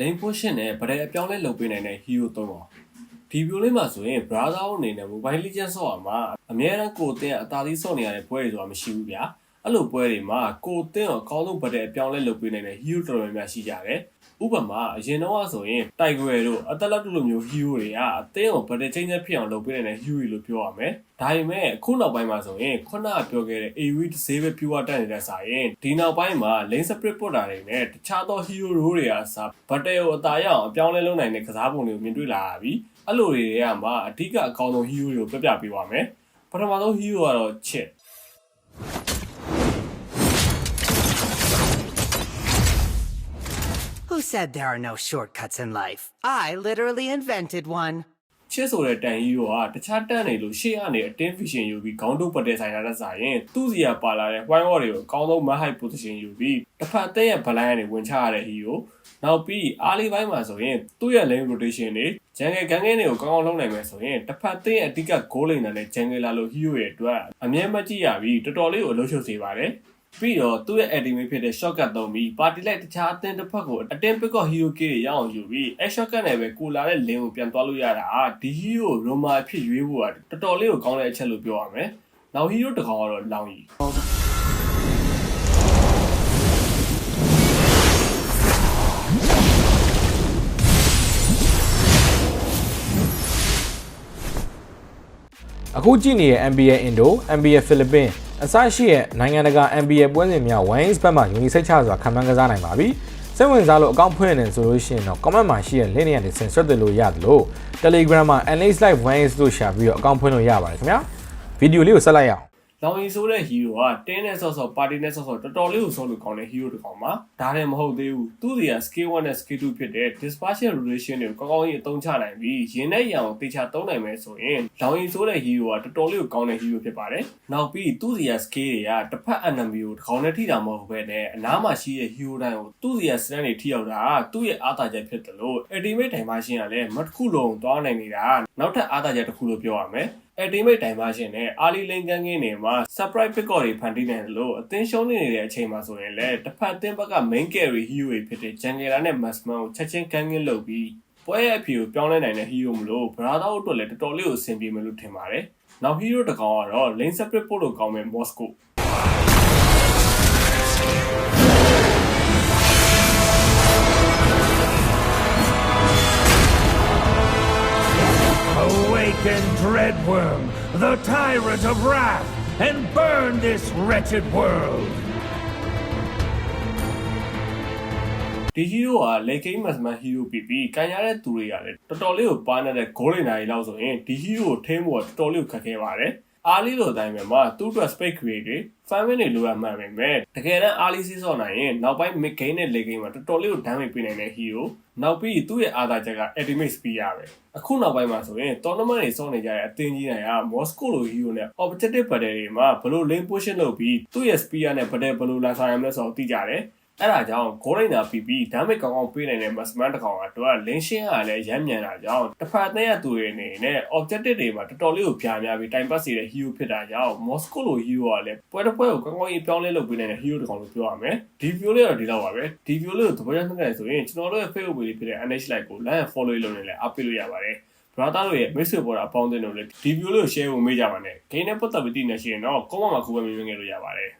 လိန်ပိုးရှင်းနဲ့ဗရဲအပြောင်းလဲလုပ်ပေးနိုင်တဲ့ hero သုံးပါဒီဗီဒီယိုလေးမှာဆိုရင် brother အနေနဲ့ mobile legend ဆော့ရမှာအများအားကိုအတင်းအသာသီးဆော့နေရတဲ့ပွဲတွေဆိုတာမရှိဘူးဗျာ အဲ့လိုပွဲတွေမှာကိုအတင်းကိုအကောင်းဆုံးဗရဲအပြောင်းလဲလုပ်ပေးနိုင်တဲ့ hero တော်တော်များများရှိကြတယ်ဥပမာအရင်တော့ဆိုရင်တိုက်ခွဲတို့အသက်လက်တို့လိုမျိုး hero တွေကအသင်းကိုဗတဲ့ချင်းချင်းဖြစ်အောင်လုပ်ပေးနိုင်တဲ့ hero တွေလို့ပြောရမယ်။ဒါပေမဲ့အခုနောက်ပိုင်းမှာဆိုရင်ခုနကပြောခဲ့တဲ့ AV တစ်စေးပဲ pure တက်နေတဲ့စာရင်ဒီနောက်ပိုင်းမှာ lane split ပို့တာတွေနဲ့တခြားသော hero role တွေအစားဗတဲ့ကိုအသာရအောင်အပြောင်းလဲလုပ်နိုင်တဲ့ကစားပုံတွေကိုမြင်တွေ့လာရပြီ။အဲ့လိုတွေကမှအဓိကအကောင်းဆုံး hero တွေကိုပြပြပေးပါမယ်။ပထမဆုံး hero ကတော့ chit Who said there are no shortcuts in life? I literally invented one. ချစ်ဆိုတဲ့တန်ကြီးတို့ကတခြားတန်နေလို့ရှေ့ကနေအတင်း vision ယူပြီးခေါင်းတုပ်ပတ်တဲ့ဆိုင်လာတဲ့ဆိုင်ရင်သူ့စီကပါလာတဲ့ white wall တွေကိုအကောင်းဆုံး map height position ယူပြီးတစ်ဖက်အသက်ရဲ့ blind ကနေဝင်ချရတဲ့ hero နောက်ပြီးအားလေးပိုင်းမှာဆိုရင်သူ့ရဲ့ lane rotation တွေ jungle ကန်ကင်းတွေကိုကောင်းကောင်းလုပ်နိုင်မယ်ဆိုရင်တစ်ဖက်အသက်ရဲ့အဓိက goal လိမ့်တဲ့ jungle လာလို့ hero ရဲ့အတွက်အမြဲမကြည့်ရပြီးတော်တော်လေးကိုအလုပ်ရှုပ်စေပါတယ် ပြီးတော့သူ့ရဲ့ ultimate ဖြစ်တဲ့ shotgun သုံးပြီး party light တခြားအသင်းတစ်ဖက်ကိုအတင်း pick up hero key တွေရအောင်ယူပြီးအဲ shotgun နဲ့ပဲကိုလာတဲ့ lane ကိုပြန်သွားလို့ရတာဒီ hero Roma အဖြစ်ရွေးဖို့ကတော်တော်လေးကိုကောင်းတဲ့အချက်လို့ပြောရမယ်။နောက် hero တစ်ကောင်ကတော့လောင်ကြီးအခုကြည့်နေတဲ့ NBA Indo, NBA Philippines အစရှိတဲ့နိုင်ငံတကာ NBA ပွဲစဉ်များ Wines ဘက်မှာယုံကြည်စိတ်ချစွာခံမှန်းကစားနိုင်ပါပြီ။စိတ်ဝင်စားလို့အကောင့်ဖွင့်နေဆိုလို့ရှိရင်တော့ comment မှာရှိတဲ့ link တွေကနေဆင်ဆွတ်တယ်လို့ရတယ်လို့ Telegram မှာ NH Live Wines လို့ရှာပြီးတော့အကောင့်ဖွင့်လို့ရပါတယ်ခင်ဗျာ။ဗီဒီယိုလေးကိုဆက်လိုက်ရအောင် လောင်ကြီးဆိုတဲ့ hero ကတင်းနဲ့ဆော့ဆော့ party နဲ့ဆော့ဆော့တော်တော်လေးကိုဆော့လို့ကောင်းတဲ့ hero တစ်ကောင်ပါ။ဒါလည်းမဟုတ်သေးဘူး။သူ့စီက skill 1နဲ့ skill 2ဖြစ်တဲ့ dispersion relation တွေကိုကောင်းကောင်းကြီးအသုံးချနိုင်ပြီးရင်နဲ့ရအောင်တေချာသုံးနိုင်မယ်ဆိုရင်လောင်ကြီးဆိုတဲ့ hero ကတော်တော်လေးကိုကောင်းတဲ့ hero ဖြစ်ပါတယ်။နောက်ပြီးသူ့စီက skill တွေကတစ်ဖက် enemy ကိုတစ်ကောင်နဲ့ထိတာမဟုတ်ဘဲနဲ့အနားမှာရှိတဲ့ hero တိုင်းကိုသူ့စီက stand တွေထိရောက်တာသူ့ရဲ့အားသာချက်ဖြစ်တယ်လို့ ultimate dimension ကလည်းမတစ်ခုလုံးသွားနိုင်နေတာနောက်ထပ်အားသာချက်တစ်ခုလို့ပြောရမယ်။ ultimate dimension နဲ့ early lane ကန်းကင်းတွေမှာ surprise pick တွေဖန်တီးနိုင်တယ်လို့အသင်းရှုံးနေတဲ့အချိန်မှာဆိုရင်လည်းတစ်ဖက်အသင်းဘက်က main carry hero တွေဖြစ်တဲ့ Jungler နဲ့ Massman ကိုချက်ချင်းကန်းကင်းလုပ်ပြီးပွဲရဲ့အဖြေကိုပြောင်းလဲနိုင်တဲ့ hero မလို့ brother တို့အတွက်လည်းတော်တော်လေးကိုအဆင်ပြေမယ်လို့ထင်ပါတယ်။နောက် hero တစ်ကောင်ကတော့ lane separate ပို့လို့ကောင်းမဲ့ Moscow Awaken Dreadworm, the tyrant of wrath, and burn this wretched world! ဒီ hero က late game Massman hero ဖြစ်ပြီးကန်ရတဲ့သူတွေကလည်းတော်တော်လေးကိုပါနေတဲ့ goal တွေနိုင်လောက်ဆိုရင်ဒီ hero ကိုထိန်းဖို့ကတော်တော်လေးကိုခက်ခဲပါတယ်။ အားလေးလိုတိုင်းပဲမှာသူ့အတွက် space create တွေ fan win တွေလိုအပ်မှန်ပဲမဲ့တကယ်တမ်းအားလေးစီးစော့နိုင်ရင်နောက်ပိုင်း mid game နဲ့ late game မှာတော်တော်လေးကို damage ပေးနိုင်တဲ့ hero နောက်ပြီးသူ့ရဲ့အာသာချက်က ultimate speed ရပဲအခုနောက်ပိုင်းမှာဆိုရင် tournament တွေစော့နေကြတဲ့အသင်းကြီးတွေက Moscow လို hero နဲ့ objective battle တွေမှာဘယ်လို lane position လုပ်ပြီးသူ့ရဲ့ speed နဲ့ battle ဘယ်လိုလာဆိုင်ရမလဲဆိုတော့သိကြတယ် အဲ့ဒါကြောင့်ဂိုးလိုက်တာပြီးပြီးဒါမဲ့ကောင်းကောင်းပေးနိုင်တဲ့ Massman တစ်ကောင်ကတော့လင်းရှင်းကလည်းရမ်းမြန်တာကြောင့်တစ်ဖက်သက်ရသူတွေအနေနဲ့ objective တွေမှာတော်တော်လေးကိုပြားများပြီး time pass တွေတဲ့ hero ဖြစ်တာကြောင့် Moscow လို hero ကလည်းပွဲတစ်ပွဲကိုကောင်းကောင်းကြီးပြောင်းလဲလုပ်ပေးနိုင်တဲ့ hero တစ်ကောင်လို့ပြောရမယ်ဒီ view လေးတော့ဒီလောက်ပါပဲဒီ view လေးကိုသဘောကျနှက်တယ်ဆိုရင်ကျွန်တော်တို့ရဲ့ Facebook page ဖြစ်တဲ့ NH Live ကို like follow လုပ်နေလဲအားပေးလို့ရပါတယ် brother တို့ရဲ့ message ပေါ်တာအပေါင်းအသင်းတို့လည်းဒီ view လေးကို share ဖို့မေ့ကြပါနဲ့ game နဲ့ပတ်သက်ပြီးသိနေရှိရင်တော့ comment မှာခုပဲမြင်မြင်ငယ်လို့ရပါတယ်